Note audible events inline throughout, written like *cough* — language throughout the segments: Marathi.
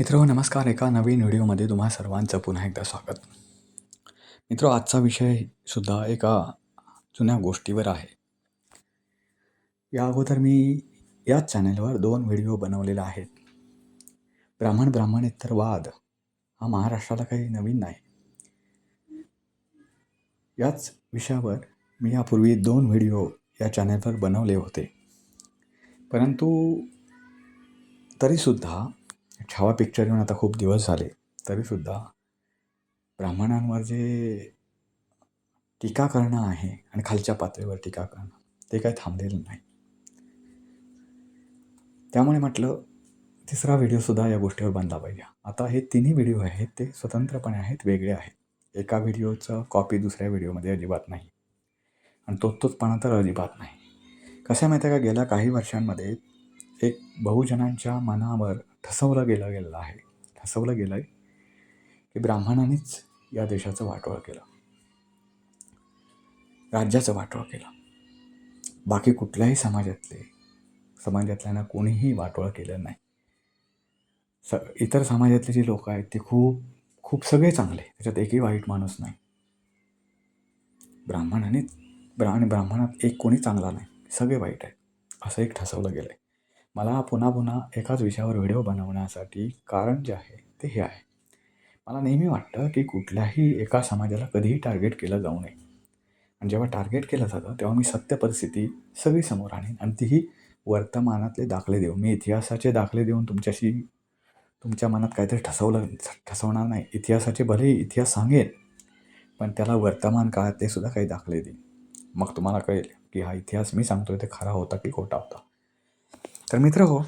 मित्र नमस्कार. एका नवीन व्हिडिओमध्ये तुम्हा सर्वांचं पुन्हा एकदा स्वागत. मित्र आजचा विषयसुद्धा एका जुन्या गोष्टीवर आहे. या अगोदर मी याच चॅनलवर दोन व्हिडिओ बनवलेले आहेत. ब्राह्मण ब्राह्मणेतर वाद हा महाराष्ट्राला काही नवीन नाही. याच विषयावर मी यापूर्वी दोन व्हिडिओ या चॅनलवर बनवले होते. परंतु तरीसुद्धा छावा पिक्चर येऊन आता खूप दिवस झाले. तरीसुद्धा ब्राह्मणांवर जे टीका करणं आहे आणि खालच्या पातळीवर टीका करणं ते काही थांबलेलं नाही. त्यामुळे म्हटलं तिसरा व्हिडिओसुद्धा या गोष्टीवर बनला पाहिजे. आता हे तिन्ही व्हिडिओ आहेत ते स्वतंत्रपणे आहेत वेगळे आहेत. एका व्हिडिओचं कॉपी दुसऱ्या व्हिडिओमध्ये अजिबात नाही. आणि तो तोचपणा तर अजिबात नाही. कसं आहे माहिती आहे का गेल्या काही वर्षांमध्ये एक बहुजनांच्या मनावर ठसवलं गेलं गेलेला आहे. ठसवलं गेलं आहे की ब्राह्मणांनीच या देशाचं वाटोळ केलं. राज्याचं वाटोळ केलं. बाकी कुठल्याही समाजातले समाजातल्यांना कोणीही वाटोळ केलं नाही. स इतर समाजातले जे लोक आहेत ते खूप खूप सगळे चांगले. त्याच्यात एकही वाईट माणूस नाही. ब्राह्मणाने ब्रा आणि ब्राह्मणात एक कोणी चांगला नाही. सगळे वाईट आहेत. असं एक ठसवलं गेलं आहे मला पुन्हा पुन्हा एकाच विषयावर व्हिडिओ बनवण्यासाठी कारण जे आहे ते हे आहे. मला नेहमी वाटतं की कुठल्याही एका समाजाला कधीही टार्गेट केलं जाऊ नये. आणि जेव्हा टार्गेट केलं जातं तेव्हा मी सत्य परिस्थिती सगळी समोर आणेन आणि तीही वर्तमानातले दाखले देऊ मी इतिहासाचे दाखले देऊन तुमच्याशी तुमच्या मनात काहीतरी ठसवलं ठसवणार नाही. इतिहासाचे भले इतिहास सांगेन पण त्याला वर्तमान काळात ते सुद्धा काही दाखले देईन. मग तुम्हाला कळेल की हा इतिहास मी सांगतोय ते खरा होता की खोटा होता. तर मित्र हो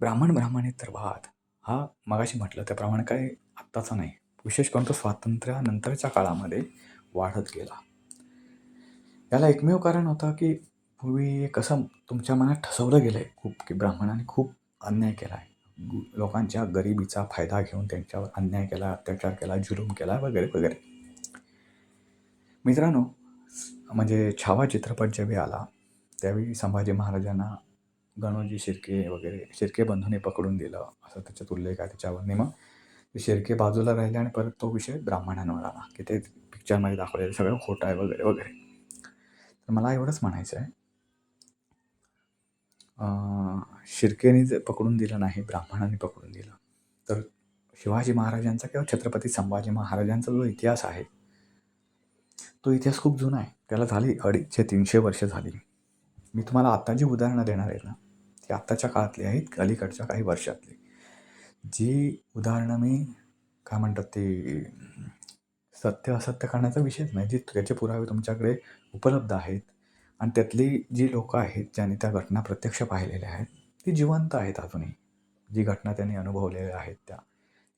ब्राह्मण ब्राह्मणेतर भात हा मगाशी म्हटलं त्याप्रमाणे काय आत्ताचा नाही. विशेष करून तो स्वातंत्र्यानंतरच्या काळामध्ये वाढत गेला. याला एकमेव कारण होतं की पूर्वी कसं तुमच्या मनात ठसवलं गेलं आहे खूप की ब्राह्मणाने खूप अन्याय केला आहे लोकांच्या गरिबीचा फायदा घेऊन त्यांच्यावर अन्याय केला अत्याचार केला जुलूम केला वगैरे वगैरे. मित्रांनो म्हणजे छावा चित्रपट ज्यावेळी आला त्यावेळी संभाजी महाराजांना गणोजी शिर्के वगैरे शिर्के बंधूने पकडून दिलं. असं त्याच्यात उल्लेख आहे त्याच्यावर. मग ते शिर्के बाजूला राहिले आणि परत तो विषय ब्राह्मणांवर आला. की ते पिक्चरमध्ये दाखवलेलं सगळं खोटं आहे वगैरे वगैरे. तर मला एवढंच म्हणायचं आहे. शिर्केने जर पकडून दिलं नाही ब्राह्मणांनी पकडून दिलं तर शिवाजी महाराजांचा किंवा छत्रपती संभाजी महाराजांचा जो इतिहास आहे तो इतिहास खूप जुना आहे. त्याला झाली अडीचशे तीनशे वर्ष झाली. मी तुम्हाला आत्ता जी उदाहरणं देणार आहे ना. ते आत्ताच्या काळातले आहेत अलीकडच्या काही वर्षातली. जी उदाहरणं मी काय म्हणतात ते सत्य असत्य करण्याचा विषयच नाही जी त्याचे पुरावे तुमच्याकडे उपलब्ध आहेत आणि त्यातली जी लोकं आहेत ज्यांनी त्या घटना प्रत्यक्ष पाहिलेल्या आहेत ती जिवंत आहेत अजूनही. जी घटना त्यांनी अनुभवलेल्या आहेत त्या.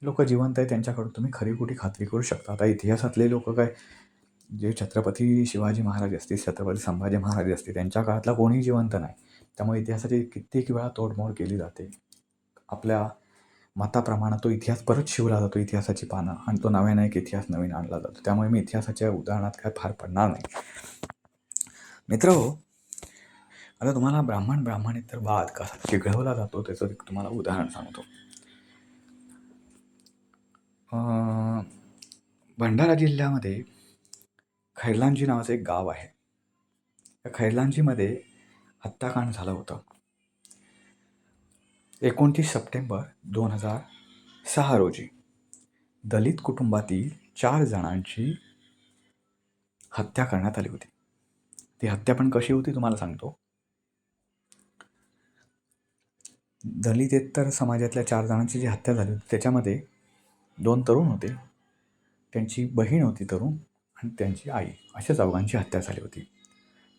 लोक जिवंत आहेत त्यांच्याकडून तुम्ही खरी कुठे खात्री करू शकता. आता इतिहासातले लोक काय? जे छत्रपती शिवाजी महाराज असतील छत्रपती संभाजी महाराज असतील त्यांच्या काळातला कोणीही जिवंत नाही. त्यामुळे इतिहासाची कित्येक वेळा तोडमोड केली जाते. आपल्या मताप्रमाणे तो इतिहास परत शिवला जातो इतिहासाची पानं. आणि तो नव्यानं एक इतिहास नवीन आणला जातो. त्यामुळे मी इतिहासाच्या उदाहरणात काय फार पडणार नाही. मित्र हो आता तुम्हाला ब्राह्मण ब्राह्मणेतर वाद कसा म्हणजे चिघळवला जातो त्याचं एक तुम्हाला उदाहरण सांगतो. भंडारा जिल्ह्यामध्ये खैरलांजी नावाचं एक गाव आहे. त्या खैरलांजीमध्ये हत्याकांड झालं होतं. एकोणतीस सप्टेंबर दोन हजार सहा रोजी दलित कुटुंबातील चार जणांची हत्या करण्यात आली होती. ती हत्या पण कशी होती तुम्हाला सांगतो. दलितेतर समाजातल्या चार जणांची जी हत्या झाली होती त्याच्यामध्ये दोन तरुण होते त्यांची बहीण होती तरुण आणि त्यांची आई अशा चौघांची हत्या झाली होती.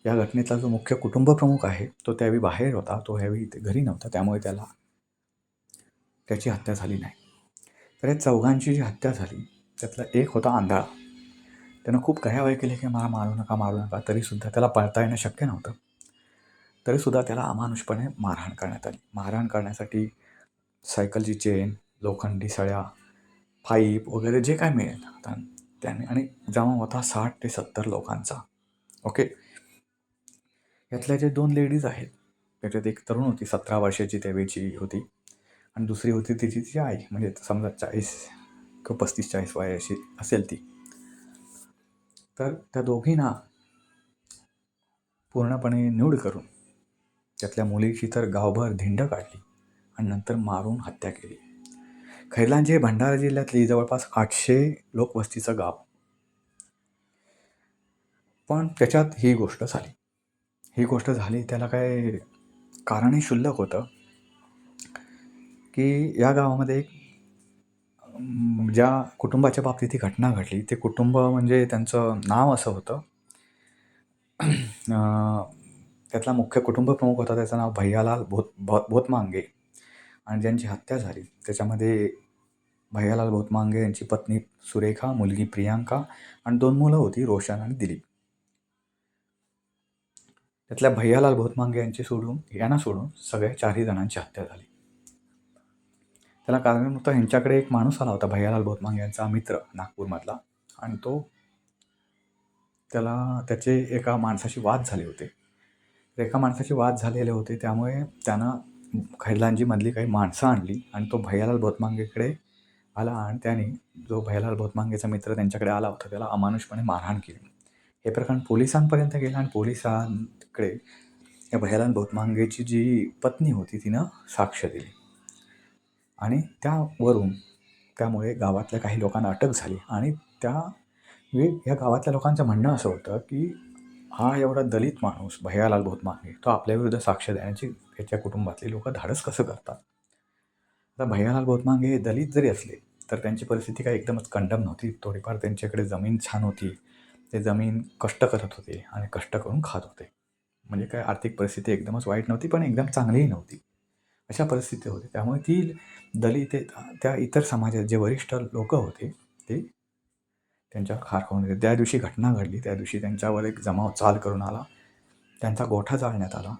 या घटनेतला जो मुख्य कुटुंबप्रमुख आहे तो त्यावेळी बाहेर होता. तो ह्यावेळी घरी नव्हता. त्यामुळे त्याला त्याची हत्या झाली नाही. तर या चौघांची जी हत्या झाली त्यातला एक होता आंधळा. त्यानं खूप गयावय केले की मला मारू नका मारू नका. तरीसुद्धा त्याला पळता येणं शक्य नव्हतं. तरीसुद्धा त्याला अमानुषपणे मारहाण करण्यात आली. मारहाण करण्यासाठी सायकलची चेन लोखंडी सळ्या पाईप वगैरे जे काय मिळेल. त्याने आणि जमा होता साठ ते सत्तर लोकांचा. ओके? यातल्या जे दोन लेडीज आहेत त्याच्यात एक तरुण होती सतरा वर्षाची त्यावेळची होती. आणि दुसरी होती तिची तिची आई म्हणजे समजा चाळीस किंवा पस्तीस चाळीस वयाची असेल ती. तर त्या दोघींना पूर्णपणे निवड करून त्यातल्या मुलीची तर गावभर धिंड काढली आणि नंतर मारून हत्या केली. खैरलांची हे भंडारा जिल्ह्यातली जवळपास आठशे लोकवस्तीचं गाव. पण त्याच्यात ही गोष्ट झाली. ही गोष्ट झाली त्याला काय कारणही क्षुल्लक होतं? की या गावामध्ये एक ज्या कुटुंबाच्या बाबतीत ही घटना घडली ते कुटुंब म्हणजे त्यांचं नाव असं होतं. *clears throat* त्यातला मुख्य कुटुंब प्रमुख होता त्याचं नाव भैयालाल भोत भो भोतमांगे. आणि ज्यांची हत्या झाली त्याच्यामध्ये भैयालाल भोतमांगे यांची पत्नी सुरेखा मुलगी प्रियांका आणि दोन मुलं होती रोशन आणि दिलीप. त्यातल्या भैयालाल भोतमांगे यांची सोडून यांना सोडून सगळ्या चारही जणांची हत्या झाली. त्याला कारण होतं ह्यांच्याकडे एक माणूस आला होता भैयालाल भोतमांगे यांचा मित्र नागपूरमधला. आणि तो त्याला त्याचे एका माणसाशी वाद झाले होते. तर एका माणसाशी वाद झालेले होते त्यामुळे त्यानं खैलांजीमधली काही माणसं आणली आणि तो भैयालाल भोतमांगेकडे आला आणि त्याने जो भैयालाल भोतमांगेचा मित्र त्यांच्याकडे आला होता त्याला अमानुषपणे मारहाण केली. हे प्रकरण पोलिसांपर्यंत गेलं आणि पोलिसांकडे या भैयालाल भोतमांगेची जी पत्नी होती तिनं साक्ष दिली. आणि त्यावरून त्यामुळे गावातल्या काही लोकांना अटक झाली. आणि त्या वेळी या गावातल्या लोकांचं म्हणणं असं होतं की हा एवढा दलित माणूस भैयालाल भोतमांगे तो आपल्याविरुद्ध साक्ष देण्याची त्याच्या कुटुंबातली लोक धाडस कसं करतात? आता भैयालाल भोतमांगे हे दलित जरी असले तर त्यांची परिस्थिती काही एकदमच कंडम नव्हती. थोडीफार त्यांच्याकडे जमीन छान होती. ते जमीन कष्ट करत होते आणि कष्ट करून खात होते. म्हणजे काय आर्थिक परिस्थिती एकदमच वाईट नव्हती पण एकदम चांगलीही नव्हती. अशा परिस्थिती होती. त्यामुळे ती दलित त्या इतर समाजात जे वरिष्ठ लोक होते ते त्यांच्या खार खाऊन होते त्या दिवशी घटना घडली. त्या दिवशी त्यांच्यावर एक जमाव चाल करून आला. त्यांचा गोठा जाळण्यात आला.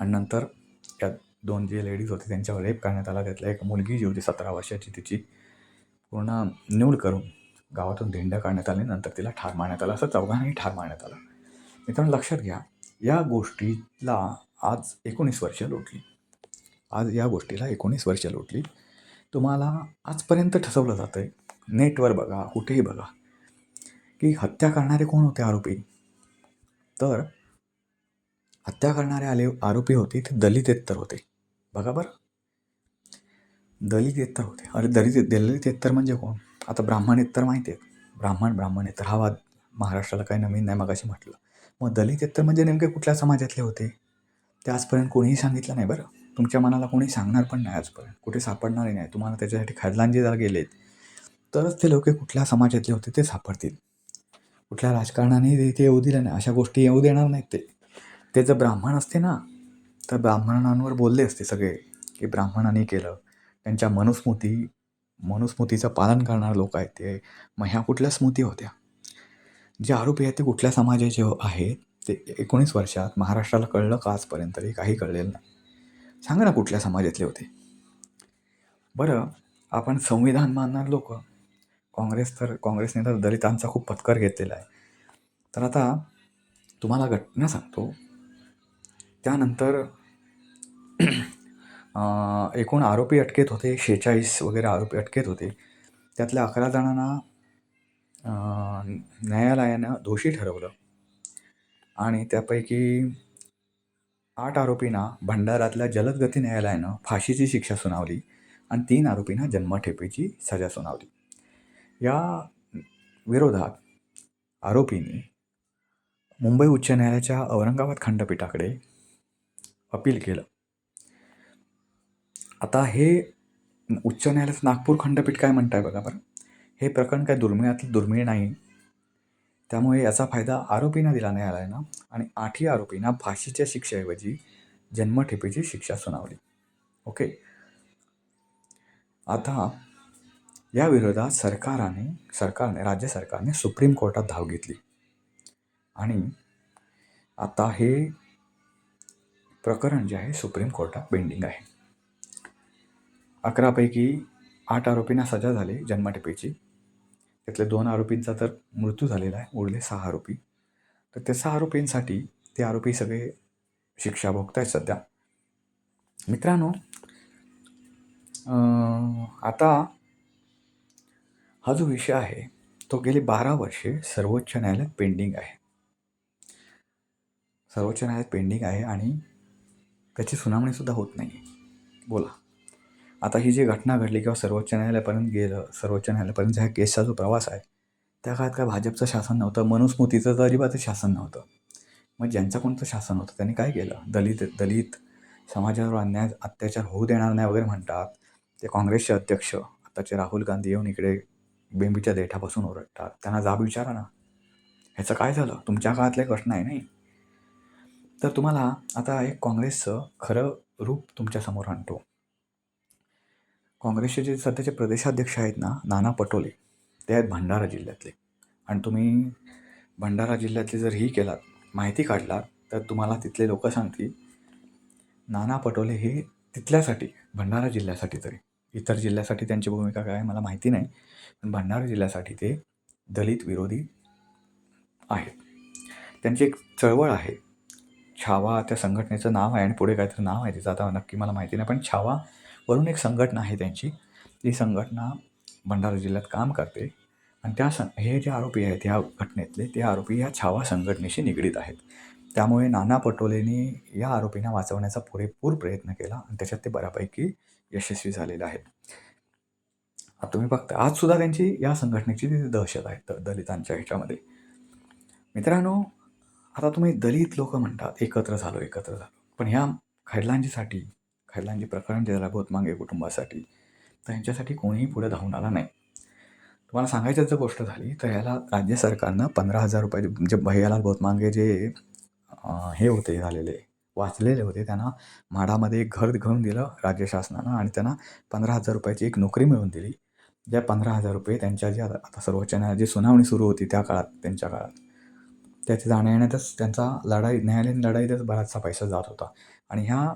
आणि नंतर त्या दोन जे लेडीज होते त्यांच्यावर रेप करण्यात आला. त्यातला एक मुलगी जी होती सतरा वर्षाची तिची पूर्ण न्यूड करून गावातून दिंड्या काढण्यात आली नंतर तिला ठार मारण्यात आलं असं चौघांनाही ठार मारण्यात आलं. मित्रांनो लक्षात घ्या या गोष्टीला आज एकोणीस वर्ष लोटली. आज या गोष्टीला एकोणीस वर्ष लोटली. तुम्हाला आजपर्यंत ठसवलं जातं आहे नेटवर बघा कुठेही बघा की हत्या करणारे कोण होते आरोपी? तर हत्या करणारे आले आरोपी होते ते दलितेतर होते. बघा बरं. दलितेतर होते. अरे दलित दलितेतर म्हणजे कोण? आता ब्राह्मणेतर माहिती आहेत ब्राह्मण ब्राह्मणेतर हा वाद महाराष्ट्राला काही नवीन नाही मगाशी म्हटलं. मग दलित येत तर म्हणजे नेमके कुठल्या समाजातले होते? ते आजपर्यंत कोणीही सांगितलं नाही बरं. तुमच्या मनाला कोणी सांगणार पण नाही आजपर्यंत. कुठे सापडणारही नाही. तुम्हाला त्याच्यासाठी खडलांजी जर गेलेत तरच ते लोक कुठल्या समाजातले होते ते सापडतील. कुठल्या राजकारणाने ते ते येऊ दिलं नाही. अशा गोष्टी येऊ देणार नाहीत ते. ते जर ब्राह्मण असते ना तर ब्राह्मणांवर बोलले असते सगळे की ब्राह्मणांनी केलं. त्यांच्या मनुस्मृती मनुस्मृतीचं पालन करणारे लोक आहेत ते. मग ह्या कुठल्या स्मृती होत्या? जे आरोपी आहेत ते कुठल्या समाजाचे आहेत ते एकोणीस वर्षात महाराष्ट्राला कळलं का आजपर्यंत? तरी काही कळलेलं नाही. सांगा ना कुठल्या समाजातले होते? बरं आपण संविधान मानणार लोक काँग्रेस तर काँग्रेसने तर दलितांचा खूप पत्कर घेतलेला आहे. तर आता तुम्हाला घटना सांगतो. त्यानंतर एकूण आरोपी अटकेत होते शेहेचाळीस वगैरे आरोपी अटकेत होते. त्यातल्या अकरा जणांना न्यायालयानं दोषी ठरवलं. आणि त्यापैकी आठ आरोपींना भंडारातल्या जलदगती न्यायालयानं फाशीची शिक्षा सुनावली आणि तीन आरोपींना जन्मठेपेची सजा सुनावली. या विरोधात आरोपींनी मुंबई उच्च न्यायालयाच्या औरंगाबाद खंडपीठाकडे अपील केलं. आता हे उच्च न्यायालयाचं नागपूर खंडपीठ काय म्हणत आहे बघा बरं. हे प्रकरण काय दुर्मिळातलं दुर्मिळ नाही. त्यामुळे याचा फायदा आरोपींना दिला न्यायालयानं आणि आठही आरोपींना फाशीच्या शिक्षेऐवजी जन्मठेपेची शिक्षा सुनावली. ओके? आता या विरोधात सरकाराने सरकारने राज्य सरकारने सुप्रीम कोर्टात धाव घेतली. आणि आता हे प्रकरण जे आहे सुप्रीम कोर्टात पेंडिंग आहे. अकरापैकी आठ आरोपींना सजा झाली जन्मठेपेची. त्यातल्या दोन आरोपींचा तर मृत्यू झालेला आहे उरले सहा आरोपी. तर त्या सहा आरोपींसाठी ते आरोपी सगळे शिक्षा भोगत आहेत सध्या. मित्रांनो आता हा जो विषय आहे तो गेली बारा वर्षे सर्वोच्च न्यायालयात पेंडिंग आहे. सर्वोच्च न्यायालयात पेंडिंग आहे आणि त्याची सुनावणीसुद्धा होत नाही बोला. आता ही जी घटना घडली किंवा सर्वोच्च न्यायालयापर्यंत गेलं सर्वोच्च न्यायालयापर्यंत ह्या केसचा जो प्रवास आहे त्या काळात काय भाजपचं शासन नव्हतं मनुस्मृतीचं तर अजिबातच शासन नव्हतं. मग ज्यांचं कोणतं शासन होतं त्यांनी काय केलं? दलित दलित समाजावर अन्याय अत्याचार होऊ देणार नाही वगैरे म्हणतात. ते काँग्रेसचे अध्यक्ष आताचे राहुल गांधी येऊन इकडे बेंबीच्या देठापासून ओरडतात. त्यांना जाब विचारा ना. ह्याचं काय झालं? तुमच्या काळातल्या घटना आहे नाही? तर तुम्हाला आता एक काँग्रेसचं खरं रूप तुमच्यासमोर आणतो. काँग्रेसचे जे सध्याचे प्रदेशाध्यक्ष आहेत ना नाना पटोले ते आहेत भंडारा जिल्ह्यातले. आणि तुम्ही भंडारा जिल्ह्यातले जर ही केलात माहिती काढलात तर तुम्हाला तिथले लोक सांगतील नाना पटोले हे तिथल्यासाठी भंडारा जिल्ह्यासाठी तरी. इतर जिल्ह्यासाठी त्यांची भूमिका काय आहे मला माहिती नाही पण भंडारा जिल्ह्यासाठी ते दलित विरोधी आहेत. त्यांची एक चळवळ आहे. छावा त्या संघटनेचं नाव आहे आणि पुढे काहीतरी नाव आहे तिचं आता नक्की मला माहिती नाही पण छावा वरून एक संघटना आहे त्यांची. ती संघटना भंडारा जिल्ह्यात काम करते आणि त्या सं हे जे आरोपी आहेत ह्या घटनेतले ते आरोपी या छावा संघटनेशी निगडीत आहेत. त्यामुळे नाना पटोलेंनी या आरोपींना वाचवण्याचा पुरेपूर प्रयत्न केला आणि त्याच्यात ते बऱ्यापैकी यशस्वी झालेले आहेत. आता तुम्ही बघता आजसुद्धा त्यांची या संघटनेची तिथे दहशत आहे द- दलितांच्या ह्याच्यामध्ये. मित्रांनो आता तुम्ही दलित लोक म्हणतात एकत्र झालो एकत्र झालो. पण ह्या खैरलांजीसाठी खैरलांजी प्रकरण जे झालं कुटुंबासाठी तर ह्यांच्यासाठी कोणीही पुढे धावून आला नाही. तुम्हाला सांगायचं जर गोष्ट झाली तर याला राज्य सरकारनं पंधरा हजार रुपये म्हणजे जे भैयालाल भोतमांगे जे हे होते झालेले वाचलेले होते त्यांना म्हाडामध्ये एक घर घेऊन दिलं राज्य शासनानं आणि त्यांना पंधरा हजार रुपयाची एक नोकरी मिळवून दिली. ज्या पंधरा हजार रुपये त्यांच्या जे आता आता सर्वोच्च न्यायालयात जी सुनावणी सुरू होती त्या काळात त्यांच्या काळात त्याच्या जाण्या येण्यातच त्यांचा लढाई न्यायालयीन लढाईतच बराचसा पैसा जात होता. आणि ह्या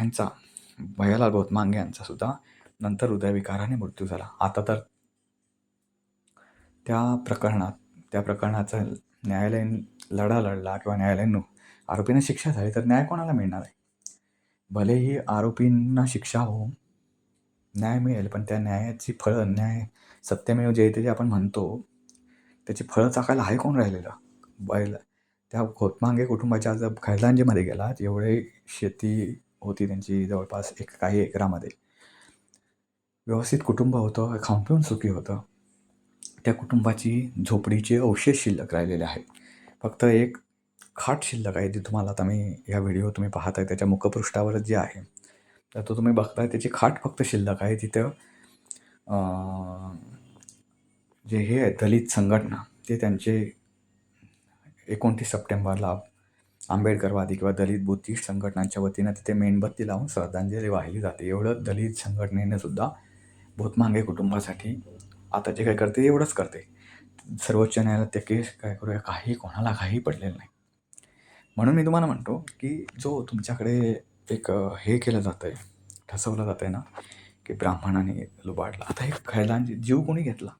ह्यांचा भैयालाल भोतमांगे यांचा सुद्धा. नंतर हृदयविकाराने मृत्यू झाला. आता तर त्या प्रकरणात त्या प्रकरणाचा न्यायालयीन लढा लढला किंवा न्यायालयीन आरोपींना शिक्षा झाली तर न्याय कोणाला मिळणार आहे? भलेही आरोपींना शिक्षा हो न्याय मिळेल पण त्या न्यायाची फळं न्याय सत्यमेव जयते जे आपण म्हणतो त्याची फळं चाकायला आहे कोण राहिलेलं? बैल त्या खोतमांगे कुटुंबाच्या जर खैरलांजीमध्ये गेलात एवढे शेती होती त्यांची जवळपास एक काही एकरामध्ये. व्यवस्थित कुटुंब होतं खाऊन पिऊन सुखी होतं. त्या कुटुंबाची झोपडीचे अवशेष शिल्लक राहिलेले आहेत. फक्त एक खाट शिल्लक आहे जी तुम्हाला आता मी ह्या व्हिडिओ तुम्ही पाहत आहे त्याच्या मुखपृष्ठावरच जे आहे तर तो तुम्ही बघताय त्याची खाट फक्त शिल्लक आहे. तिथं जे हे आहे दलित संघटना ते त्यांचे एकोणतीस सप्टेंबरला आंबेडकरवादी किंवा दलित बुद्धिस्ट संघटनांच्या वतीनं तिथे मेणबत्ती लावून श्रद्धांजली वाहिली जाते. एवढं दलित संघटनेनं सुद्धा भूतमांगे कुटुंबासाठी आता जे काही करते एवढंच करते. सर्वोच्च न्यायालयात ते केस काय करूया काही कोणाला काही पडलेलं नाही. म्हणून मी तुम्हाला म्हणतो की जो तुमच्याकडे एक हे केलं जातं आहे ठसवलं जातं आहे ना की ब्राह्मणाने लुबाडला. आता हे खैलांची जीव कोणी घेतला?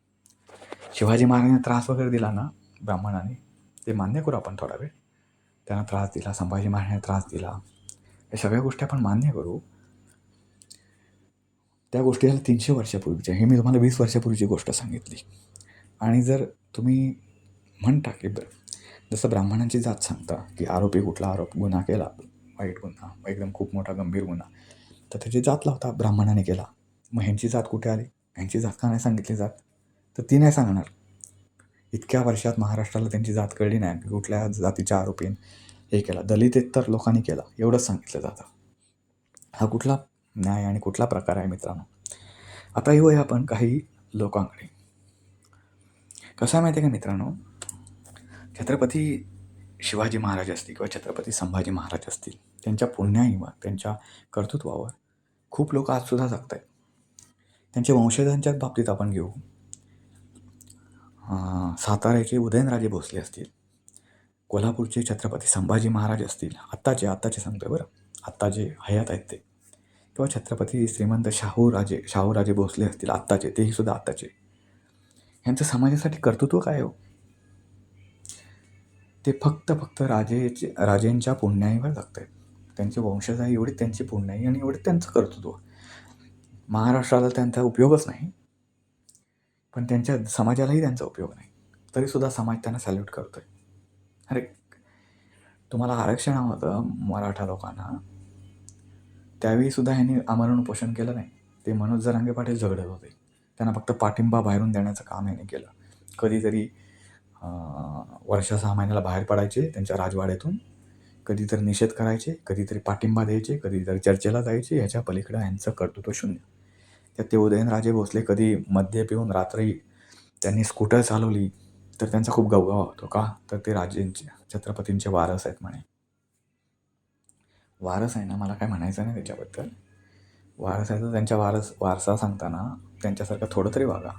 शिवाजी महाराजांना त्रास वगैरे दिला ना ब्राह्मणाने? ते मान्य करू आपण थोडा वेळ. त्यांना त्रास दिला संभाजी महाराजांना त्रास दिला. या सगळ्या गोष्टी आपण मान्य करू. त्या गोष्टी झाल्या तीनशे वर्षापूर्वीच्या. हे मी तुम्हाला वीस वर्षापूर्वीची गोष्ट सांगितली. आणि जर तुम्ही म्हणता की बरं जसं ब्राह्मणांची जात सांगता की आरोपी कुठला आरोप गुन्हा केला वाईट गुन्हा एकदम खूप मोठा गंभीर गुन्हा तर त्याची जात लावता ब्राह्मणाने केला. मग ह्यांची जात कुठे आली? ह्यांची जात का नाही सांगितली जात? तर ती नाही सांगणार. इतक्या वर्षात महाराष्ट्राला त्यांची जात कळली नाही. की कुठल्या जातीच्या आरोपीन हे केला. दलित तर लोकांनी केला. एवढंच सांगितलं जातं. हा कुठला न्याय आणि कुठला प्रकार आहे मित्रांनो? आता येऊया आपण काही लोकांकडे. कसं आहे माहिती आहे का मित्रांनो? छत्रपती शिवाजी महाराज असतील किंवा छत्रपती संभाजी महाराज असतील त्यांच्या पुण्याईवर त्यांच्या कर्तृत्वावर खूप लोक आजसुद्धा जगत आहेत त्यांच्या वंशजांच्याच बाबतीत आपण घेऊ. साताऱ्याचे उदयनराजे भोसले असतील कोल्हापूरचे छत्रपती संभाजी महाराज असतील आत्ताचे आत्ताचे सांगतोय बरं आत्ता जे हयात आहेत ते. किंवा छत्रपती श्रीमंत शाहूराजे शाहूराजे भोसले असतील आत्ताचे तेही सुद्धा आत्ताचे. यांचं समाजासाठी कर्तृत्व काय हो? ते फक्त फक्त राजेचे राजेंच्या पुण्याईवर जगत आहेत त्यांचे वंशज आहे एवढी त्यांची पुण्याई आणि एवढे त्यांचं कर्तृत्व. महाराष्ट्राला त्यांचा उपयोगच नाही. पण त्यांच्या समाजालाही त्यांचा उपयोग नाही. तरीसुद्धा समाज त्यांना सॅल्यूट करतो आहे अरे तुम्हाला आरक्षण हवं होतं मराठा लोकांना. त्यावेळीसुद्धा ह्यांनी आमरण उपोषण केलं नाही. ते मनोज जरांगे पाटील झगडत होते त्यांना फक्त पाठिंबा बाहेरून देण्याचं काम ह्याने केलं. कधीतरी वर्षा सहा महिन्याला बाहेर पडायचे त्यांच्या राजवाड्यातून. कधीतरी निषेध करायचे कधीतरी पाठिंबा द्यायचे कधीतरी चर्चेला जायचे ह्याच्या पलीकडं यांचं कर्तृत्व शून्य. त्यात ते उदयनराजे भोसले कधी मद्य पिऊन रात्री त्यांनी स्कूटर चालवली तर त्यांचा खूप गौरव होतो का? तर ते राजेंचे छत्रपतींचे वारस आहेत म्हणे. वारस आहे ना मला काय म्हणायचं नाही त्याच्याबद्दल. वारस आहे तर त्यांच्या वारस वारसा सांगताना त्यांच्यासारखं थोडं तरी वागा.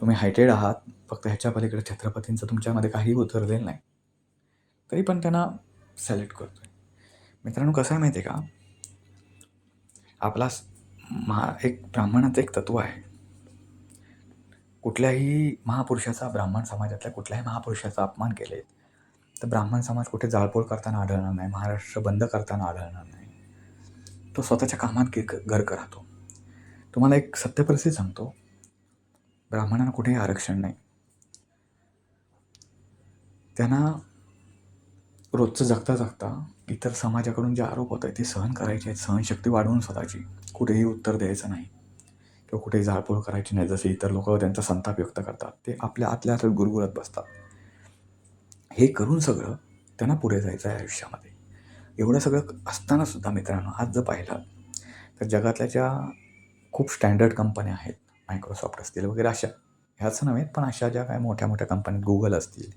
तुम्ही हायटेड आहात फक्त ह्याच्या पलीकडे छत्रपतींचं तुमच्यामध्ये काही उतरलेलं नाही. तरी पण त्यांना सिलेक्ट करतो आहे मित्रांनो कसं आहे माहिती आहे का? आपला महा एक ब्राह्मणाचं एक तत्व आहे. कुठल्याही महापुरुषाचा ब्राह्मण समाजातल्या कुठल्याही महापुरुषाचा अपमान केले तर ब्राह्मण समाज कुठे जाळपोळ करताना आढळणार नाही महाराष्ट्र बंद करताना आढळणार नाही. तो स्वतःच्या कामात गे गर्क राहतो तुम्हाला एक सत्यपरिस्थिती सांगतो. ब्राह्मणांना कुठेही आरक्षण नाही. त्यांना रोजचं जगता जगता इतर समाजाकडून जे आरोप होत आहे ते सहन करायचे आहेत. सहनशक्ती वाढवून स्वतःची कुठेही उत्तर द्यायचं नाही. किंवा कुठेही जाळपोळ करायची नाही जसे इतर लोक त्यांचा संताप व्यक्त करतात ते आपल्या आतल्या आतल्यात गुरगुरत बसतात. हे करून सगळं त्यांना पुढे जायचं आहे आयुष्यामध्ये. एवढं सगळं असताना सुद्धा मित्रांनो आज जर पाहिलं तर जगातल्या ज्या खूप स्टँडर्ड कंपन्या आहेत मायक्रोसॉफ्ट असतील वगैरे अशा ह्याच नव्हे पण अशा ज्या काय मोठ्या मोठ्या कंपन्या गुगल असतील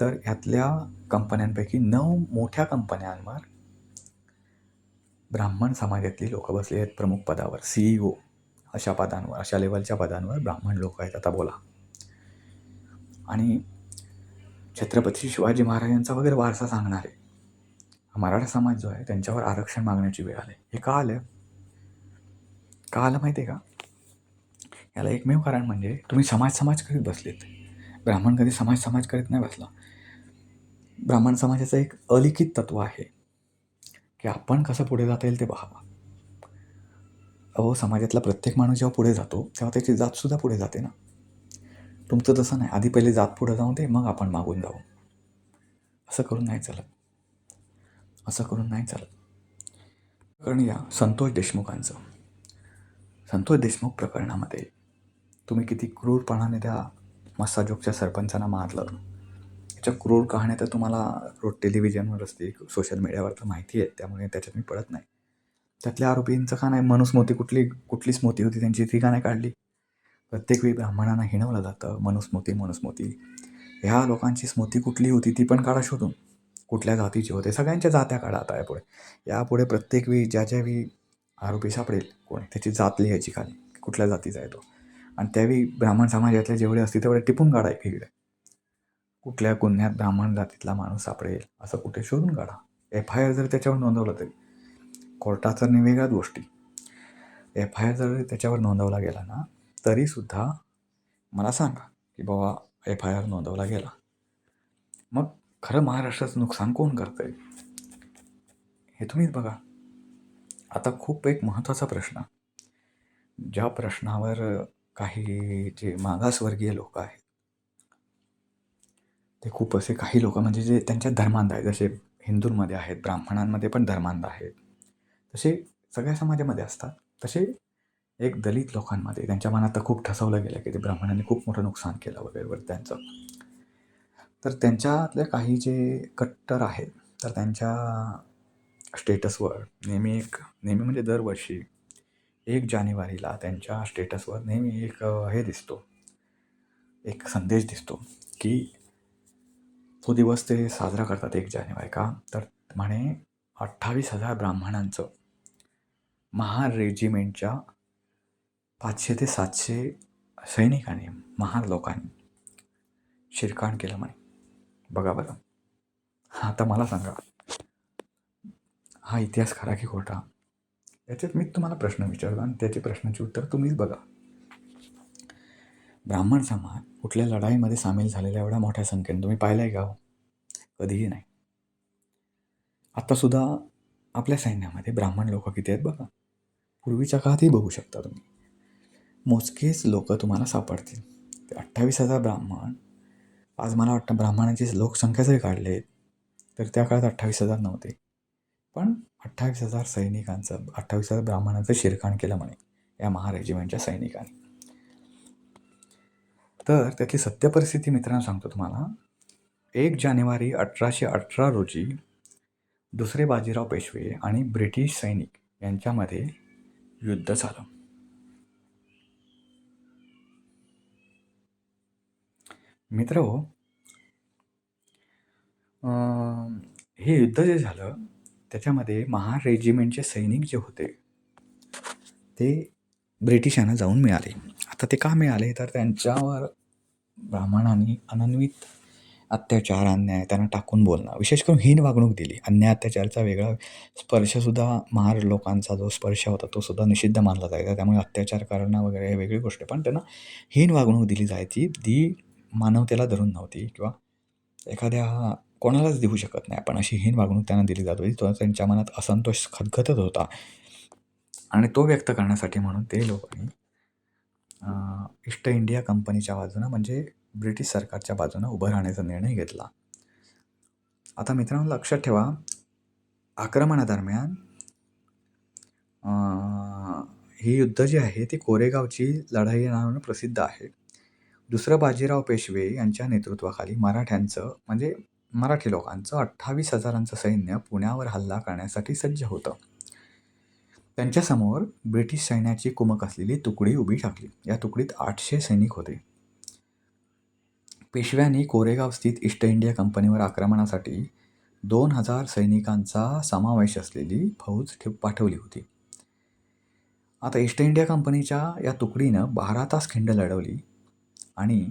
तर ह्यातल्या कंपन्यांपैकी नऊ मोठ्या कंपन्यांवर ब्राह्मण समाजातली लोक बसली आहेत प्रमुख पदावर सीईओ अशा पदांवर अशा लेवलच्या पदांवर ब्राह्मण लोक आहेत. आता बोला. आणि छत्रपती शिवाजी महाराजांचा वगैरे वारसा सांगणारे मराठा समाज जो आहे त्यांच्यावर आरक्षण मागण्याची वेळ आली. हे का आलं? का आलं माहिती आहे का? याला एकमेव कारण म्हणजे तुम्ही समाज समाज करीत बसलेत. ब्राह्मण कधी समाज समाज करीत नाही बसला. ब्राह्मण समाजाचं एक अलिखित तत्व आहे की आपण कसं पुढे जाता येईल ते पाहावं. अहो समाजातला प्रत्येक माणूस जेव्हा पुढे जातो तेव्हा त्याची जातसुद्धा पुढे जाते ना. तुमचं तसं नाही. आधी पहिले जात पुढे जाऊन दे मग आपण मागून जाऊ. असं करून नाही चालत. असं करून नाही चालत. कारण या संतोष देशमुखांचं. संतोष देशमुख प्रकरणामध्ये तुम्ही किती क्रूरपणाने त्या मस्साजोगच्या सरपंचांना मारलं. त्याच्या क्रूर कहाण्या तर तुम्हाला रोज टेलिव्हिजनवर असते सोशल मीडियावर तर माहिती आहे त्यामुळे त्याच्यात मी पडत नाही. त्यातल्या आरोपींचं का नाही? मनुस्मृती कुठली कुठली स्मृती होती त्यांची? ती का नाही काढली? प्रत्येक वेळी ब्राह्मणांना हिणवलं जातं मनुस्मृती मनुस्मृती ह्या लोकांची स्मृती कुठली होती ती पण काढा शोधून. कुठल्या जातीची होते? सगळ्यांच्या जात्या काढा आता यापुढे यापुढे प्रत्येक वेळी ज्या ज्या वेळी आरोपी सापडेल कोण? त्याची जात लिहायची खाली कुठल्या जातीचा आहे तो? आणि त्यावेळी ब्राह्मण समाजातले जेवढे असतील तेवढे टिपून काढा एकीकडे. कुठल्या गुन्ह्यात ब्राह्मण जातीतला माणूस सापडेल असं कुठे शोधून काढा? एफ आय आर जर त्याच्यावर नोंदवलं तरी. कोर्टाचा तर वेगळ्याच गोष्टी एफ आय आर जर त्याच्यावर नोंदवला गेला ना तरीसुद्धा मला सांगा की बाबा एफ आय आर नोंदवला गेला. मग खरं महाराष्ट्राचं नुकसान कोण करतंय? हे तुम्हीच बघा. आता खूप एक महत्त्वाचा प्रश्न. ज्या प्रश्नावर काही जे मागासवर्गीय लोक आहेत ते खूप असे काही लोक म्हणजे जे त्यांच्या धर्मांध आहेत जसे हिंदूंमध्ये आहेत ब्राह्मणांमध्ये पण धर्मांध आहेत तसे सगळ्या समाजामध्ये असतात. तसे एक दलित लोकांमध्ये त्यांच्या मनात तर खूप ठसवलं गेलं की ते ब्राह्मणांनी खूप मोठं नुकसान केलं वगैरे वगैरे त्यांचं. तर त्यांच्यातले काही जे कट्टर आहेत तर त्यांच्या स्टेटसवर नेहमी एक नेहमी म्हणजे दरवर्षी एक जानेवारीला त्यांच्या स्टेटसवर नेहमी एक हे दिसतो. एक संदेश दिसतो की तो दिवस ते साजरा करतात एक जानेवारी का? तर म्हणे अठ्ठावीस हजार ब्राह्मणांचं महार रेजिमेंटच्या पाचशे ते सातशे सैनिकांनी महार लोकांनी शिरकाण केलं म्हणे. बघा बरं. आता मला सांगा हा इतिहास खरा की खोटा? याच्यात मी तुम्हाला प्रश्न विचारतो आणि त्याचे प्रश्नाची उत्तर तुम्हीच बघा. ब्राह्मण समाज कुठल्या लढाईमध्ये सामील झालेल्या एवढ्या मोठ्या संख्येने? तुम्ही पाहिलं आहे का हो? कधीही नाही. आत्तासुद्धा आपल्या सैन्यामध्ये ब्राह्मण लोक किती आहेत बघा? पूर्वीच्या काळातही बघू शकता तुम्ही. मोजकेच लोक तुम्हाला सापडतील. ते अठ्ठावीस हजार ब्राह्मण आज मला वाटतं ब्राह्मणांची लोकसंख्या जरी काढले. तर त्या काळात अठ्ठावीस हजार नव्हते. पण अठ्ठावीस हजार सैनिकांचं अठ्ठावीस हजार ब्राह्मणांचं शिरखाण केलं म्हणे या महारेजिमेंटच्या सैनिकांनी. तर त्यातली सत्य परिस्थिती मित्रांनो सांगतो तुम्हाला. एक जानेवारी अठराशे अठरा रोजी दुसरे बाजीराव पेशवे आणि ब्रिटिश सैनिक यांच्यामध्ये युद्ध झालं. मित्र हो हे युद्ध जे झालं त्याच्यामध्ये महार रेजिमेंटचे सैनिक जे होते ते ब्रिटिशांना जाऊन मिळाले. आता ते का मिळाले? तर त्यांच्यावर ब्राह्मणांनी अनन्वित अत्याचार अन्याय त्यांना टाकून बोलणं. विशेष करून हीन वागणूक दिली. अन्याय अत्याचारचा वेगळा स्पर्शसुद्धा महार लोकांचा जो स्पर्श होता तो सुद्धा निषिद्ध मानला जायचा. त्यामुळे अत्याचार करणं वगैरे हे वेगळी गोष्ट आहे. पण त्यांना हीन वागणूक दिली जायची ती मानवतेला धरून नव्हती किंवा एखाद्या कोणालाच देऊ शकत नाही. पण अशी हीन वागणूक त्यांना दिली जात होती. तो त्यांच्या मनात असंतोष खदखदत होता. आणि तो व्यक्त करण्यासाठी म्हणून ते लोकांनी ईस्ट इंडिया कंपनीच्या बाजूनं म्हणजे ब्रिटिश सरकारच्या बाजूनं उभं राहण्याचा निर्णय घेतला. आता मित्रांनो लक्षात ठेवा आक्रमणादरम्यान ही युद्ध जी आहे ती कोरेगावची लढाई नावानं प्रसिद्ध आहे. दुसरं बाजीराव पेशवे यांच्या नेतृत्वाखाली मराठ्यांचं म्हणजे मराठी लोकांचं अठ्ठावीस हजारांचं सैन्य पुण्यावर हल्ला करण्यासाठी सज्ज होतं. त्यांच्यासमोर ब्रिटिश सैन्याची कुमक असलेली तुकडी उभी टाकली. या तुकडीत आठशे सैनिक होते. पेशव्यांनी कोरेगाव स्थित ईस्ट इंडिया कंपनीवर आक्रमणासाठी दोन हजार सैनिकांचा समावेश असलेली फौज ठेव पाठवली होती. आता ईस्ट इंडिया कंपनीच्या या तुकडीनं बारा तास खिंड लढवली आणि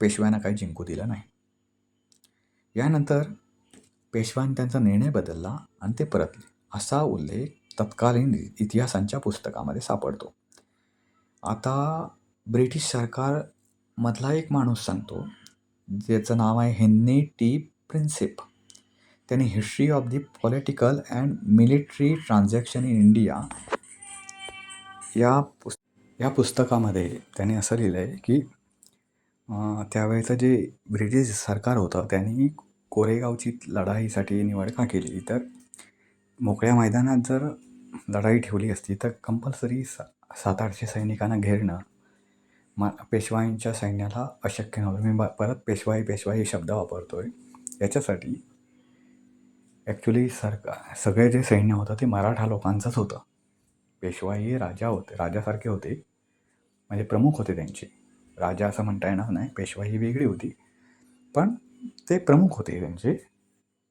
पेशव्यांना काही जिंकू दिलं नाही. यानंतर पेशव्यांनी त्यांचा निर्णय बदलला आणि ते परतले. असा उल्लेख तत्कालीन इतिहासांच्या पुस्तकामध्ये सापडतो. आता ब्रिटिश सरकार मधला एक माणूस सांगतो ज्याचं नाव आहे हेन्नी टी. प्रिन्सिप. त्यांनी history of the political and military transaction in India या पुस् या पुस्तकामध्ये त्यांनी असं लिहिलं आहे की त्यावेळेचं जे ब्रिटिश सरकार होतं त्यांनी कोरेगावची लढाईसाठी निवड का केली. तर मोकळ्या मैदानात जर लढाई ठेवली असती तर कंपल्सरी सा सात आठशे सैनिकांना घेरणं मा पेशवाईंच्या सैन्याला अशक्य नव्हतं. मी ब परत पेशवाई पेशवाई हे शब्द वापरतो आहे याच्यासाठी ॲक्च्युली सरकार सगळे जे सैन्य होतं ते मराठा लोकांचंच होतं. पेशवाई हे राजा होते राजासारखे होते. म्हणजे प्रमुख होते त्यांचे. राजा असं म्हणता येणार नाही पेशवाई ही वेगळी होती. पण ते प्रमुख होते त्यांचे.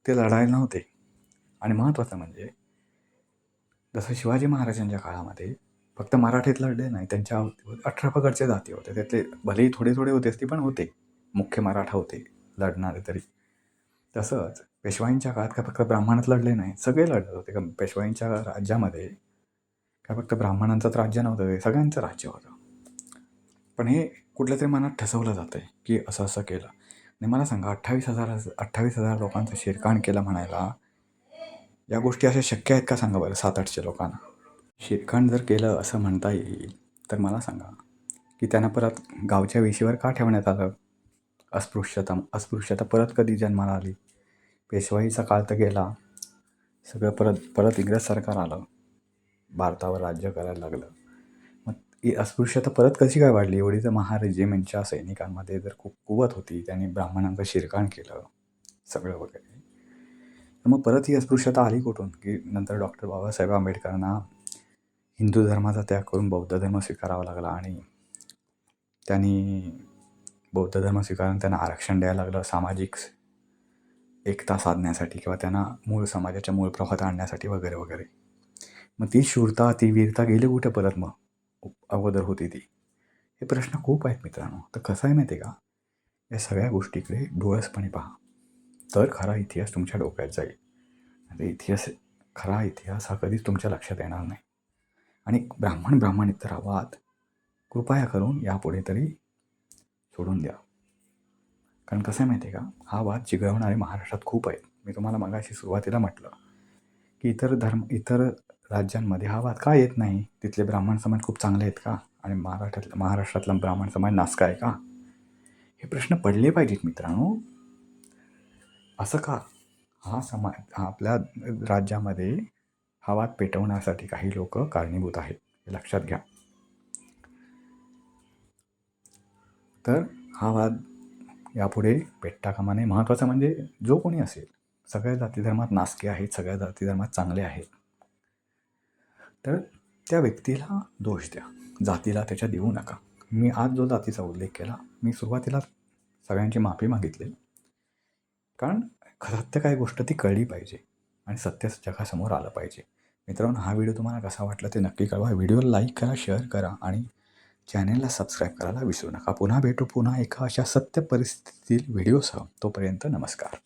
ते लढायला नव्हते. आणि महत्त्वाचं म्हणजे जसं शिवाजी महाराजांच्या काळामध्ये फक्त मराठीत लढले नाही त्यांच्या अठरा पकडचे जाती होते. त्यातले भलेही थोडे थोडे होते असते पण होते. मुख्य मराठा होते लढणारे तरी. तसंच पेशवाईंच्या काळात काय फक्त ब्राह्मणात लढले नाही सगळे लढत होते. का पेशवाईंच्या राज्यामध्ये काय फक्त ब्राह्मणांचंच राज्य नव्हतं ते सगळ्यांचं राज्य होतं. पण हे कुठल्या तरी मनात ठसवलं जातं आहे की असं असं केलं. आणि मला सांगा अठ्ठावीस हजार अठ्ठावीस हजार लोकांचं शिरकाण केलं म्हणायला या गोष्टी अशा शक्य आहेत का सांगा बरं सात आठशे लोकांना? शिरकाण जर केलं असं म्हणता येईल तर मला सांगा की त्यांना परत गावच्या वेशीवर का ठेवण्यात आलं? अस्पृश्यता अस्पृश्यता परत कधी जन्माला आली? पेशवाईचा काळ तर गेला. सगळं परत परत इंग्रज सरकार आलं. भारतावर राज्य करायला लागलं. मग ही अस्पृश्यता परत कशी काय वाढली? एवढी तर महार रेजिमेंटच्या सैनिकांमध्ये जर खूप कुवत होती त्यांनी ब्राह्मणांचं शिरकाण केलं सगळं वगैरे. तर मग परत ही अस्पृश्यता आली कुठून? की नंतर डॉक्टर बाबासाहेब आंबेडकरांना हिंदू धर्माचा त्याग करून बौद्ध धर्म स्वीकारावा लागला आणि त्यांनी बौद्ध धर्म स्वीकारून त्यांना आरक्षण द्यायला लागलं. सामाजिक एकता साधण्यासाठी किंवा त्यांना मूळ समाजाच्या मूळ प्रवाहात आणण्यासाठी वगैरे वगैरे. मग ती शूरता ती वीरता गेली कुठे परत मग? अगोदर होती ती. हे प्रश्न खूप आहेत मित्रांनो. तर कसं आहे माहिती आहे का? या सगळ्या गोष्टीकडे डोळसपणे पहा. तर खरा इतिहास तुमच्या डोक्यात जाईल. इतिहास खरा इतिहास हा कधीच तुमच्या लक्षात येणार नाही. आणि ब्राह्मण ब्राह्मण इतर वाद कृपया करून यापुढे तरी सोडून द्या. कारण कसं आहे माहिती आहे का? हा वाद चिघळवणारे महाराष्ट्रात खूप आहेत. मी तुम्हाला मगाशी सुरुवातीला म्हटलं की इतर धर्म इतर राज्यांमध्ये हा वाद का येत नाही? तिथले ब्राह्मण समाज खूप चांगले आहेत का? आणि महाराष्ट्रातला महाराष्ट्रातला ब्राह्मण समाज नासका आहे का? हे प्रश्न पडले पाहिजेत मित्रांनो. असं का? हा समाज आपल्या राज्यामध्ये हा वाद पेटवण्यासाठी काही लोक कारणीभूत आहेत. हे लक्षात घ्या. तर हा वाद यापुढे पेटता कामा नये महत्त्वाचं म्हणजे जो कोणी असेल सगळ्या जाती धर्मात नासके आहेत सगळ्या जाती धर्मात चांगले आहेत. तर त्या व्यक्तीला दोष द्या. जातीला त्याच्या देऊ नका. मी आज जो जातीचा उल्लेख केला मी सुरुवातीला सगळ्यांची माफी मागितली. कारण सत्य काय गोष्ट ती कळली पाहिजे आणि सत्य जगासमोर आलं पाहिजे. मित्रांनो हा व्हिडिओ तुम्हाला कसा वाटला ते नक्की कळवा. व्हिडिओला लाईक करा शेअर करा आणि चॅनेलला सबस्क्राईब करायला विसरू नका. पुन्हा भेटू पुन्हा एका अशा सत्य परिस्थितीतील व्हिडिओसह. तोपर्यंत नमस्कार.